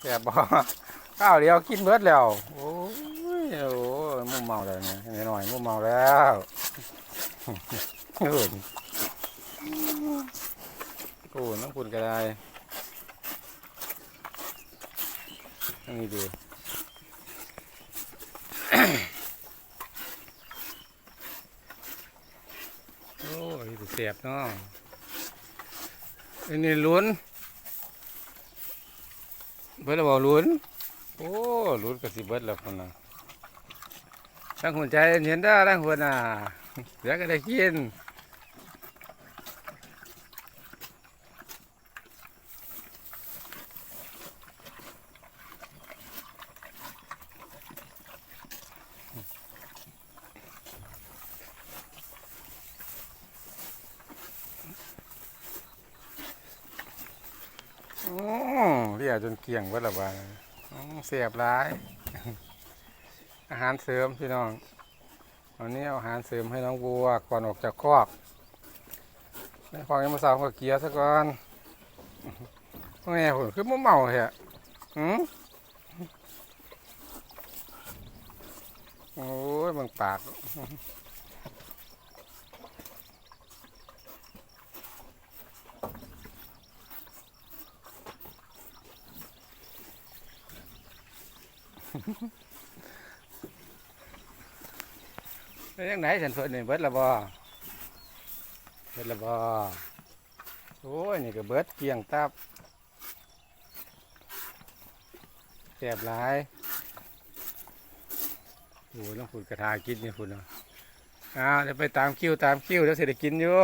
แซ่บบ่ข้าวเดียวกินเบิดแล้ว โอ้ยโอ้ยมุมเมาแล้วเนี่ยนิดหน่อยมุมเมาแล้วเออโอ้น้ำปุ่นก็ได้นี่ดูโอ้ยเสียบเนาะอันนี้ลุ้น เบิดแล้วบอกลุ้นโอ้ลุ้นก็สิเบิดแล้วคนน่ะตั้งหัวใจเห็นได้ตั้งหัวน่ะเดี๋ยวก็ได้กิน โอ้เรียจนเกลี่ยงเบิดละบาเสียบร้าย อาหารเสริมพี่น้องวันนี้เอาอาหารเสริมให้น้องบัวก่อนออกจากคอกในคอกยังมาสาวกับเกียร์ซะก่อนแม่ผมคือมะเมาเหรอหืมโอ้ยเบางปาก เป็นยังไงฉันเพิ่นนี่เบิดละบ่เบิดละบ่โอ้ยนี่ก็เบิดเกียงตับแสบหลายโอ้ยต้องฝุ่นกระทากินนี่ฝุ่นเนาะอ้าวเดี๋ยวไปตามคิวตามคิวเดี๋ยวเสร็จกินอยู่